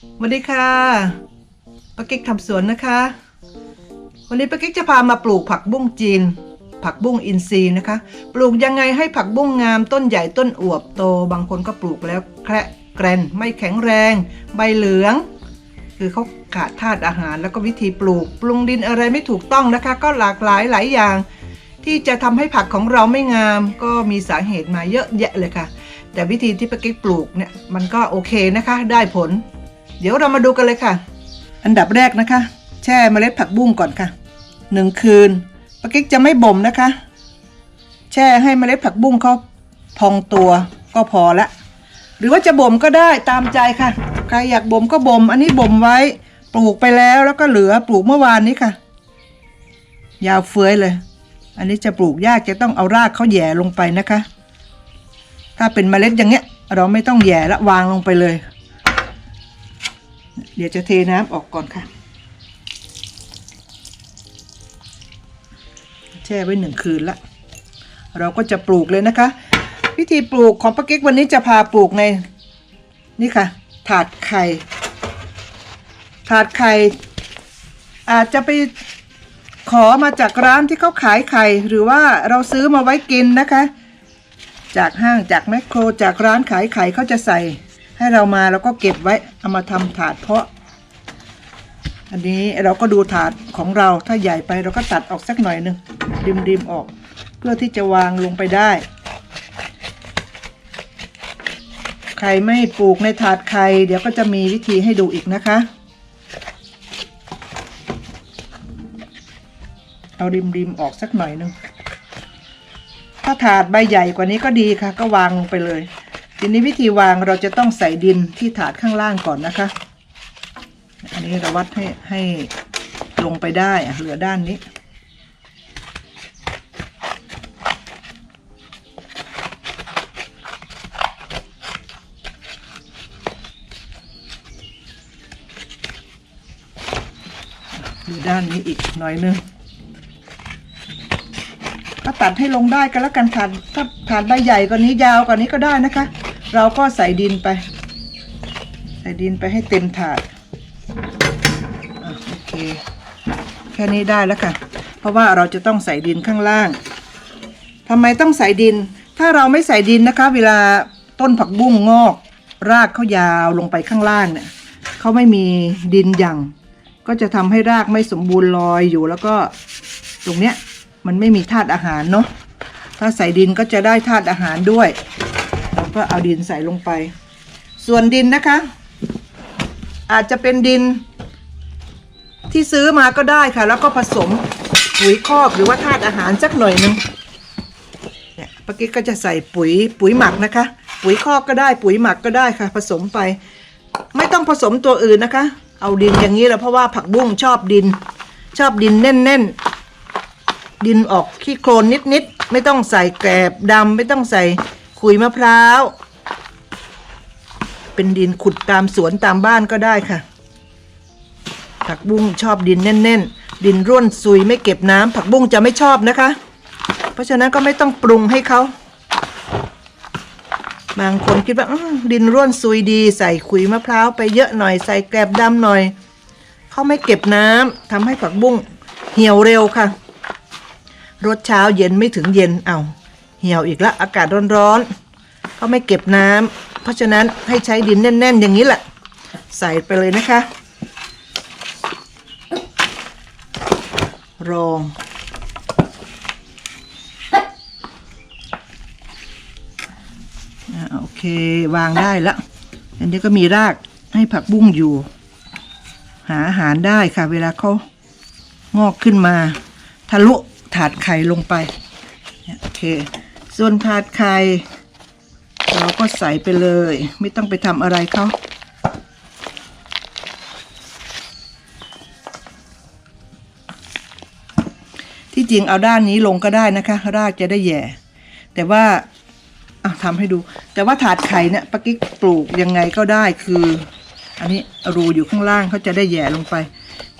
สวัสดีค่ะป้ากิ๊กทำสวนนะคะ วันนี้ป้ากิ๊กจะพามาปลูกผักบุ้งจีน ผักบุ้งอินทรีย์นะคะ ปลูกยังไงให้ผักบุ้งงามต้นใหญ่ต้นอวบโต บางคนก็ปลูกแล้วแคระแกรนไม่แข็งแรง ใบเหลือง คือเขาขาดธาตุอาหารแล้วก็วิธีปลูก ปรุงดินอะไรไม่ถูกต้องนะคะ ก็หลากหลายหลายอย่าง ที่จะทำให้ผักของเราไม่งาม ก็มีสาเหตุมาเยอะแยะเลยค่ะ แต่วิธีที่ป้ากิ๊กปลูกเนี่ยมันก็โอเคนะคะ ได้ผล เดี๋ยวเรามาดูกันเลยค่ะ อันดับแรกนะคะ แช่เมล็ดผักบุ้งก่อนค่ะหนึ่งคืนปากิ๊กจะไม่บ่มนะคะ แช่ให้เมล็ดผักบุ้งเขาพองตัวก็พอละ หรือว่าจะบ่มก็ได้ตามใจค่ะ ใครอยากบ่มก็บ่ม อันนี้บ่มไว้ปลูกไปแล้วแล้วก็เหลือปลูกเมื่อวานนี้ค่ะ ยาวเฟื้อยเลย อันนี้จะปลูกยากจะต้องเอารากเขาแย่ลงไปนะคะ ถ้าเป็นเมล็ดอย่างเงี้ย เราไม่ต้องแย่ละวางลงไปเลย เดี๋ยวจะเทน้ำออกก่อนค่ะ แช่ไว้หนึ่งคืนละ เราก็จะปลูกเลยนะคะ วิธีปลูกของป้ากิ๊กวันนี้จะพาปลูกในนี่ค่ะ ถาดไข่ ถาดไข่ อาจจะไปขอมาจากร้านที่เขาขายไข่ หรือว่าเราซื้อมาไว้กินนะคะ จากห้างจากแมคโครจากร้านขายไข่เขาจะใส่ ให้เรามาแล้วก็เก็บไว้เอามาทำถาดเพาะ อันนี้เราก็ดูถาดของเราถ้าใหญ่ไปเราก็ตัดออกสักหน่อยหนึ่งริมริมๆออก เพื่อที่จะวางลงไปได้ใครไม่ปลูกในถาดไข่เดี๋ยวก็จะมีวิธีให้ดูอีกนะคะ เอาริมริมๆออกสักหน่อยหนึ่งถ้าถาดใบใหญ่กว่านี้ก็ดีค่ะ ก็วางลงไปเลย ทีนี้วิธีวางเราจะต้องใส่ดินที่ถาดข้างล่างก่อนนะคะ อันนี้เราวัดให้ให้ลงไปได้เหลือด้านนี้ เหลือด้านนี้อีกหน่อยนึงก็ตัดให้ลงได้กันแล้วกันถาดถ้าถาดใบใหญ่กว่านี้ยาวกว่านี้ก็ได้นะคะ เราก็ใส่ดินไป ใส่ดินไปให้เต็มถาดอโอเค แค่นี้ได้แล้วค่ะ เพราะว่าเราจะต้องใส่ดินข้างล่างทำไมต้องใส่ดิน ถ้าเราไม่ใส่ดินนะคะ เวลาต้นผักบุ้งงอก รากเขายาวลงไปข้างล่างเนี่ยเขาไม่มีดินยังก็จะทำให้รากไม่สมบูรณ์ลอยอยู่แล้วก็ตรงเนี้ยมันไม่มีธาตุอาหารเนาะถ้าใส่ดินก็จะได้ธาตุอาหารด้วย ก็เอาดินใส่ลงไป ส่วนดินนะคะ อาจจะเป็นดินที่ซื้อมาก็ได้ค่ะ แล้วก็ผสมปุ๋ยคอกหรือว่าธาตุอาหารสักหน่อยหนึงเนี่ยปกิ๊กก็จะใส่ปุ๋ยปุ๋ยหมักนะคะ ปุ๋ยคอกก็ได้ปุ๋ยหมักก็ได้ค่ะ ผสมไป ไม่ต้องผสมตัวอื่นนะคะ เอาดินอย่างนี้แหละเพราะว่าผักบุ้งชอบดิน ชอบดินแน่นๆดินออกขี้โคลนนิดๆไม่ต้องใส่แกลบดำไม่ต้องใส่ ขุยมะพร้าว เป็นดินขุดตามสวนตามบ้านก็ได้ค่ะ ผักบุ้งชอบดินแน่น ๆ ดินร่วนซุยไม่เก็บน้ำผักบุ้งจะไม่ชอบนะคะ เพราะฉะนั้นก็ไม่ต้องปรุงให้เขาบางคนคิดว่าดินร่วนซุยดีใส่ขุยมะพร้าวไปเยอะหน่อยใส่แกลบดำหน่อยเขาไม่เก็บน้ำทำให้ผักบุ้งเหี่ยวเร็วค่ะ รสเช้าเย็นไม่ถึงเย็นเอา เหี่ยวอีกแล้วอากาศร้อนๆเขาไม่เก็บน้ำเพราะฉะนั้นให้ใช้ดินแน่น ๆ อย่างนี้แหละ ใส่ไปเลยนะคะ รองโอเควางได้แล้วอันนี้ก็มีรากให้ผักบุ้งอยู่ หาอาหารได้ค่ะ เวลาเขางอกขึ้นมา ทะลุถาดไข่ลงไป โอเค ส่วนถาดไข่เราก็ใส่ไปเลย ไม่ต้องไปทำอะไรเขาที่จริงเอาด้านนี้ลงก็ได้นะคะ รากจะได้แหย่ แต่ว่าอะทำให้ดู แต่ว่าถาดไข่เนี่ยปากิ๊กปลูกยังไงก็ได้คือ อันนี้รูอยู่ข้างล่างเขาจะได้แหย่ลงไป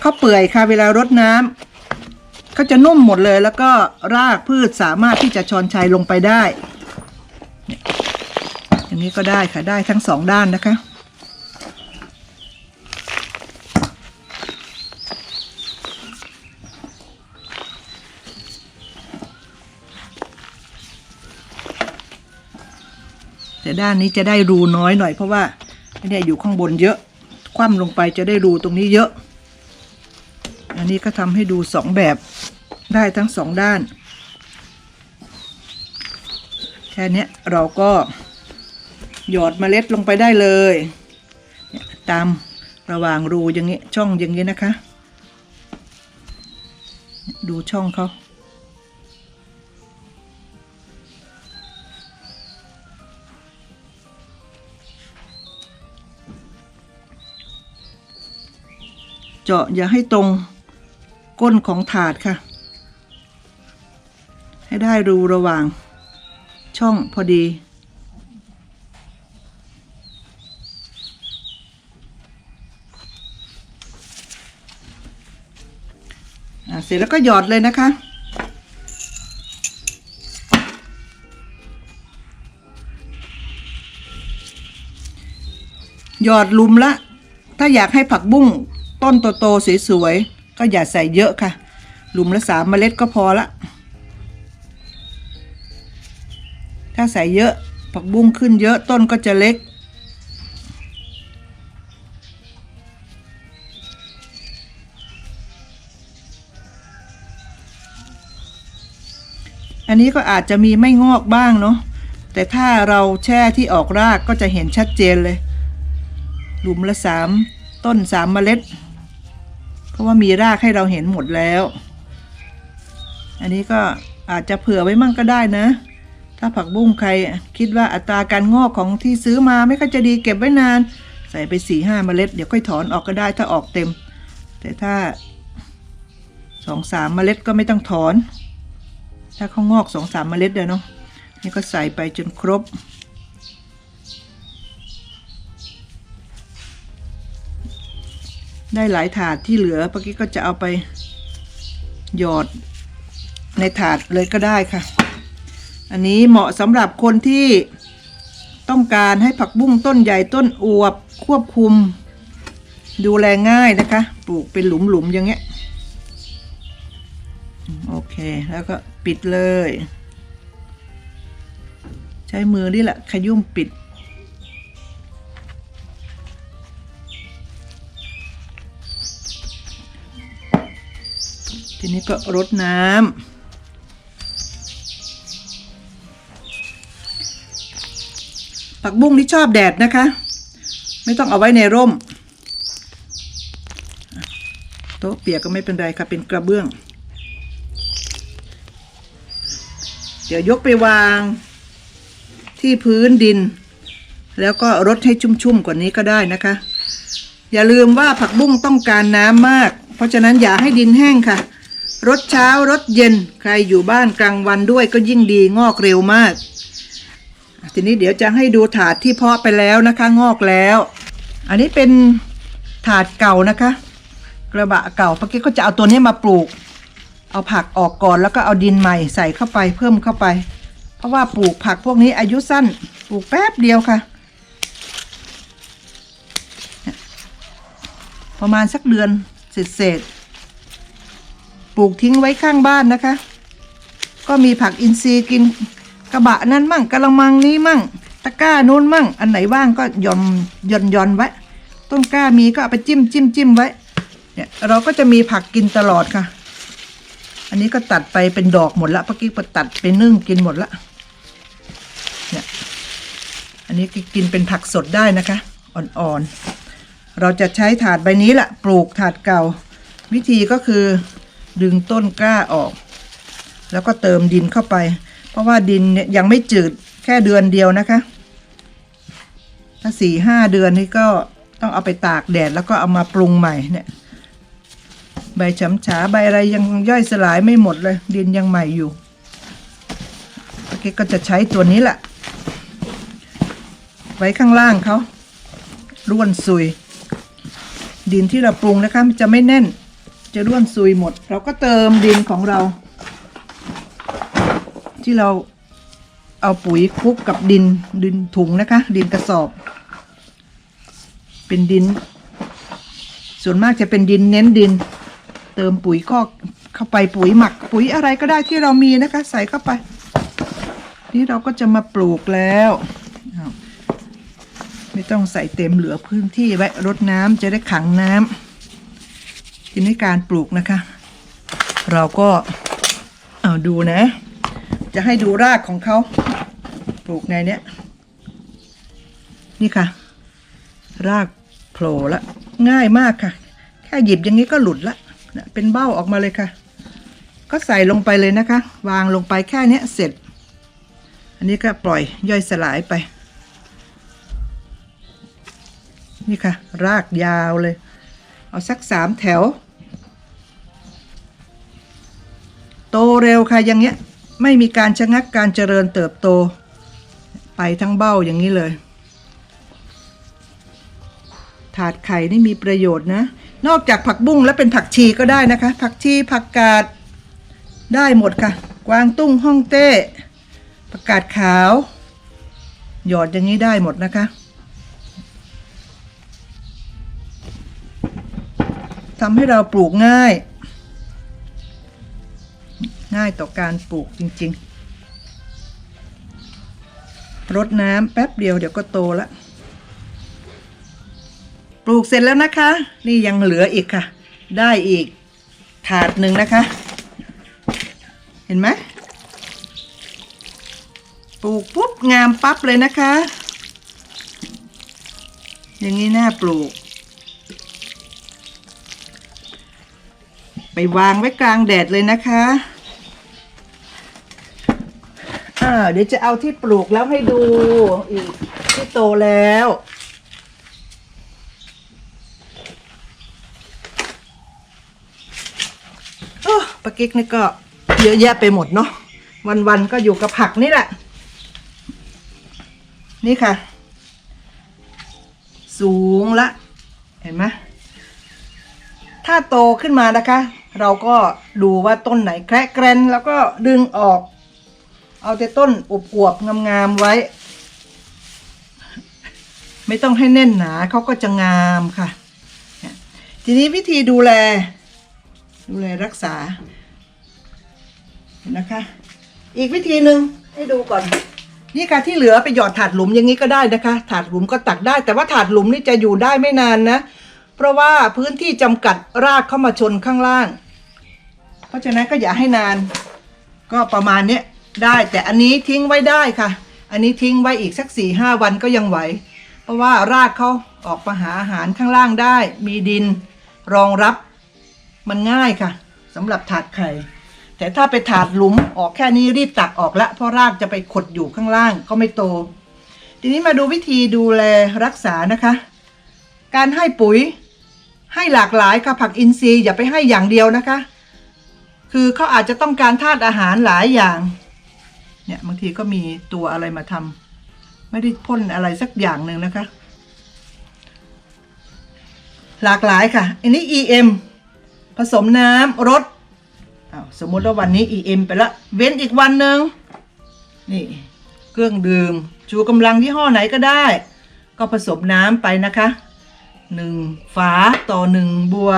เขาเปื่อยค่ะเวลารดน้ำ เขาจะนุ่มหมดเลยแล้วก็รากพืชสามารถที่จะชอนชัยลงไปได้อันนี้ก็ได้ค่ะได้ทั้งสองด้านนะคะแต่ด้านนี้จะได้รูน้อยหน่อยเพราะว่าเนี่ยอยู่ข้างบนเยอะ คว่ำลงไปจะได้รูตรงนี้เยอะ อันนี้ก็ทำให้ดูสองแบบ ได้ทั้งสองด้าน แค่นี้เราก็หยอดเมล็ดลงไปได้เลยตามระหว่างรูอย่างนี้ช่องอย่างนี้นะคะ ดูช่องเขาเจาะอย่าให้ตรงก้นของถาดค่ะ ให้ได้รูระหว่างช่องพอดี เสร็จแล้วก็หยอดเลยนะคะ หยอดลุมละ ถ้าอยากให้ผักบุ้งต้นโตๆสวยๆ ก็อย่าใส่เยอะค่ะ ลุมละสามเมล็ดก็พอละ ถ้าใส่เยอะผักบุ้งขึ้นเยอะต้นก็จะเล็ก อันนี้ก็อาจจะมีไม่งอกบ้างเนาะแต่ถ้าเราแช่ที่ออกรากก็จะเห็นชัดเจนเลย หลุมละสามต้นสามเมล็ด เพราะว่ามีรากให้เราเห็นหมดแล้ว อันนี้ก็อาจจะเผื่อไว้มั่งก็ได้นะ ถ้าผักบุ้งใครคิดว่าอัตราการงอกของที่ซื้อมาไม่ค่อยจะดีเก็บไว้นาน ใส่ไปสี่ห้าเมล็ดเดี๋ยวค่อยถอนออกก็ได้ถ้าออกเต็ม แต่ถ้าสองสามเมล็ดก็ไม่ต้องถอน ถ้าเขางอกสองสามเมล็ดเดียวเนาะนี่ก็ใส่ไปจนครบ ได้หลายถาดที่เหลือปกี้ก็จะเอาไปหยอดในถาดเลยก็ได้ค่ะ อันนี้เหมาะสำหรับคนที่ต้องการให้ผักบุ้งต้นใหญ่ต้นอวบควบคุม ดูแลง่ายนะคะ ปลูกเป็นหลุมๆอย่างเงี้ยโอเค แล้วก็ปิดเลย ใช้มือนี่แหละ ขยุ่มปิด ทีนี้ก็รดน้ำ ผักบุ้งที่ชอบแดดนะคะ ไม่ต้องเอาไว้ในร่ม โต๊ะเปียกก็ไม่เป็นไรค่ะเป็นกระเบื้อง เดี๋ยวยกไปวางที่พื้นดิน แล้วก็รดให้ชุ่มๆกว่านี้ก็ได้นะคะ อย่าลืมว่าผักบุ้งต้องการน้ำมาก เพราะฉะนั้นอย่าให้ดินแห้งค่ะรดเช้ารดเย็น ใครอยู่บ้านกลางวันด้วยก็ยิ่งดีงอกเร็วมาก ทีนี้เดี๋ยวจะให้ดูถาดที่เพาะไปแล้วนะคะ งอกแล้ว อันนี้เป็นถาดเก่านะคะ กระบะเก่าเมื่อกี้ก็จะเอาตัวนี้มาปลูก เอาผักออกก่อนแล้วก็เอาดินใหม่ใส่เข้าไปเพิ่มเข้าไป เพราะว่าปลูกผักพวกนี้อายุสั้นปลูกแป๊บเดียวค่ะ ประมาณสักเดือนเศษๆปลูกทิ้งไว้ข้างบ้านนะคะ ก็มีผักอินทรีย์กิน กระบะนั้นมั่งกระมังนี้มั่ง ตะกร้านู้นมั่ง อันไหนว่างก็ย่อนย่อนย่อนไว้ ต้นกล้ามีก็เอาไปจิ้มจิ้มจิ้มไว้ เนี่ยเราก็จะมีผักกินตลอดค่ะ อันนี้ก็ตัดไปเป็นดอกหมดละเมื่อกี้ก็ตัดไปนึ่งกินหมดละ เนี่ย อันนี้กินเป็นผักสดได้นะคะ อ่อนๆ เราจะใช้ถาดใบนี้แหละปลูกถาดเก่า วิธีก็คือดึงต้นกล้าออก แล้วก็เติมดินเข้าไป เพราะว่าดินเนี่ยยังไม่จืดแค่เดือนเดียวนะคะ ถ้าสี่ห้าเดือนนี่ก็ต้องเอาไปตากแดดแล้วก็เอามาปรุงใหม่เนี่ย ใบฉำฉาใบอะไรยังย่อยสลายไม่หมดเลย ดินยังใหม่อยู่โอเคก็จะใช้ตัวนี้แหละไว้ข้างล่างเขาร่วนซุย ดินที่เราปรุงนะคะมันจะไม่แน่น จะร่วนซุยหมด เราก็เติมดินของเรา ที่เราเอาปุ๋ยคลุกกับดินดินถุงนะคะ ดินกระสอบ เป็นดิน ส่วนมากจะเป็นดินเน้นดิน เติมปุ๋ยคอกเข้าไปปุ๋ยหมัก ปุ๋ยอะไรก็ได้ที่เรามีนะคะ ใส่เข้าไป นี่เราก็จะมาปลูกแล้วอ้าวไม่ต้องใส่เต็มเหลือพื้นที่ไว้รดน้ำจะได้ขังน้ำทีนี้การปลูกนะคะ เราก็เอาดูนะ จะให้ดูรากของเขาปลูกในเนี้ยนี่ค่ะ รากโผล่ละ ง่ายมากค่ะ แค่หยิบอย่างนี้ก็หลุดละเป็นเบ้าออกมาเลยค่ะ ก็ใส่ลงไปเลยนะคะ วางลงไปแค่เนี้ยเสร็จ อันนี้ก็ปล่อยย่อยสลายไป นี่ค่ะ รากยาวเลย เอาสักสามแถว โตเร็วค่ะอย่างเงี้ย ไม่มีการชะงักการเจริญเติบโต ไปทั้งเบ้าอย่างนี้เลย ถาดไข่นี่มีประโยชน์นะ นอกจากผักบุ้งแล้วเป็นผักชีก็ได้นะคะ ผักชีผักกาดได้หมดค่ะ กวางตุ้งฮ่องเต้ผักกาดขาว หยอดอย่างนี้ได้หมดนะคะทำให้เราปลูกง่าย ง่ายต่อการปลูกจริง ๆ รดน้ำแป๊บเดียวเดี๋ยวก็โตล้วปลูกเสร็จแล้วนะคะ นี่ยังเหลืออีกค่ะ ได้อีกถาดหนึ่งนะคะ เห็นไหมปลูกปุ๊บงามปั๊บเลยนะคะ อย่างนี้น่าปลูก ไปวางไว้กลางแดดเลยนะคะ เดี๋ยวจะเอาที่ปลูกแล้วให้ดูอีกที่โตแล้ว โอ้ปากิ๊กนี่ก็เยอะแยะไปหมดเนาะวันๆก็อยู่กับผักนี่แหละ นี่ค่ะ สูงละ เห็นไหมถ้าโตขึ้นมานะคะ เราก็ดูว่าต้นไหนแคระแกรนแล้วก็ดึงออก เอาแต่ต้นอวบๆงามๆไว้ ไม่ต้องให้แน่นหนาเขาก็จะงามค่ะ ทีนี้วิธีดูแล ดูแลรักษาเห็นนะคะ อีกวิธีหนึ่งให้ดูก่อน นี่ค่ะที่เหลือไปหยอดถาดหลุมอย่างนี้ก็ได้นะคะ ถาดหลุมก็ตักได้ แต่ว่าถาดหลุมนี่จะอยู่ได้ไม่นานนะ เพราะว่าพื้นที่จำกัดรากเข้ามาชนข้างล่าง เพราะฉะนั้นก็อย่าให้นาน ก็ประมาณเนี้ย ได้แต่อันนี้ทิ้งไว้ได้ค่ะ อันนี้ทิ้งไว้อีกสักสี่ห้าวันก็ยังไหว เพราะว่ารากเขาออกมาหาอาหารข้างล่างได้ มีดินรองรับมันง่ายค่ะสำหรับถาดไข่แต่ถ้าไปถาดหลุมออกแค่นี้รีบตักออกละเพราะรากจะไปขดอยู่ข้างล่างก็ไม่โต ทีนี้มาดูวิธีดูแลรักษานะคะ การให้ปุ๋ยให้หลากหลายค่ะผักอินทรีย์อย่าไปให้อย่างเดียวนะคะ คือเขาอาจจะต้องการธาตุอาหารหลายอย่าง เนี่ยบางทีก็มีตัวอะไรมาทำไม่ได้พ่นอะไรสักอย่างหนึ่งนะคะ หลากหลายค่ะ อันนี้ EM ผสมน้ำรสอ้าสมมติว่าวันนี้ EM ไปละ เว้นอีกวันหนึ่งนี่เครื่องดื่ม ชูกำลังยี่ห้อไหนก็ได้ ก็ผสมน้ำไปนะคะหนึ่งฝาต่อหนึ่งบัว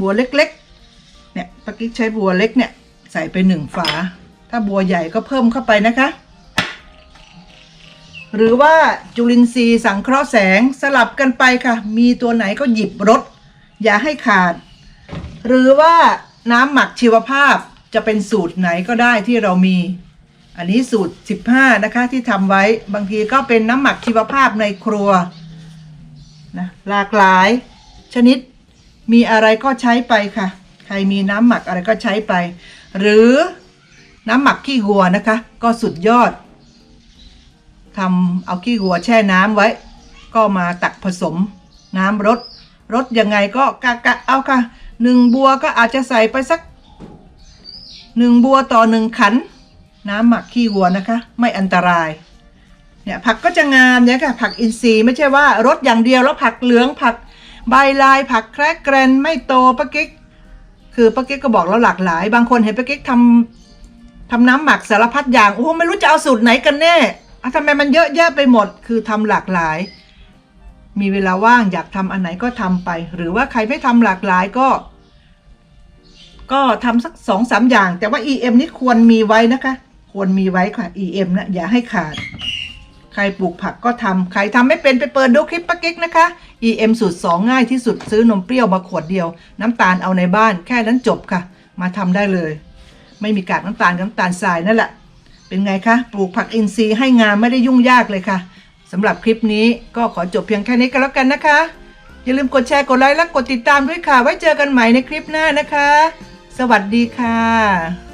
บัวเล็กๆ เนี่ยปากิ๊กใช้บัวเล็กเนี่ย ใส่ไปหนึ่งฝา ถ้าบัวใหญ่ก็เพิ่มเข้าไปนะคะ หรือว่าจุลินทรีย์สังเคราะห์แสงสลับกันไปค่ะ มีตัวไหนก็หยิบรดอย่าให้ขาด หรือว่าน้ำหมักชีวภาพจะเป็นสูตรไหนก็ได้ที่เรามี อันนี้สูตร 15 นะคะที่ทำไว้บางทีก็เป็นน้ำหมักชีวภาพในครัวนะหลากหลาย ชนิดมีอะไรก็ใช้ไปค่ะ ใครมีน้ำหมักอะไรก็ใช้ไป หรือ น้ำหมักขี้วัวนะคะ ก็สุดยอดทำเอาขี้วัวแช่น้ำไว้ ก็มาตักผสม น้ำรดรดยังไงก็กะกะเอาค่ะหนึ่งบัวก็อาจจะใส่ไปสักหนึ่งบัวต่อหนึ่งขัน น้ำหมักขี้วัวนะคะ ไม่อันตรายเนี่ยผักก็จะงามเนี่ยค่ะผักอินทรีย์ไม่ใช่ว่ารดอย่างเดียวแล้วผักเหลืองผักใบลายผักแครกแกรนไม่โตปะกิ๊กคือปะกิ๊กก็บอกแล้วหลากหลาย บางคนเห็นปะกิ๊กทำ ทำน้ำหมักสารพัดอย่าง โอ้ไม่รู้จะเอาสูตรไหนกันแน่ทำไมมันเยอะแยะไปหมด คือทำหลากหลาย มีเวลาว่างอยากทำอันไหนก็ทำไป หรือว่าใครไม่ทำหลากหลายก็ ก็ทำสักสองสามอย่าง แต่ว่า EM นี่ควรมีไว้นะคะ ควรมีไว้ค่ะ EM นะอย่าให้ขาด ใครปลูกผักก็ทำใครทำไม่เป็นไปเปิดดูคลิปปะกิ๊กนะคะ EM สูตร2ง่ายที่สุดซื้อนมเปรี้ยวมาขวดเดียว น้ำตาลเอาในบ้านแค่นั้นจบค่ะ มาทำได้เลย ไม่มีกากน้ำตาลน้ำตาลทรายนั่นแหละ เป็นไงคะ ปลูกผักอินทรีย์ให้งามไม่ได้ยุ่งยากเลยค่ะสำหรับคลิปนี้ก็ขอจบเพียงแค่นี้ก็แล้วกันนะคะ อย่าลืมกดแชร์กดไลค์และกดติดตามด้วยค่ะ ไว้เจอกันใหม่ในคลิปหน้านะคะ สวัสดีค่ะ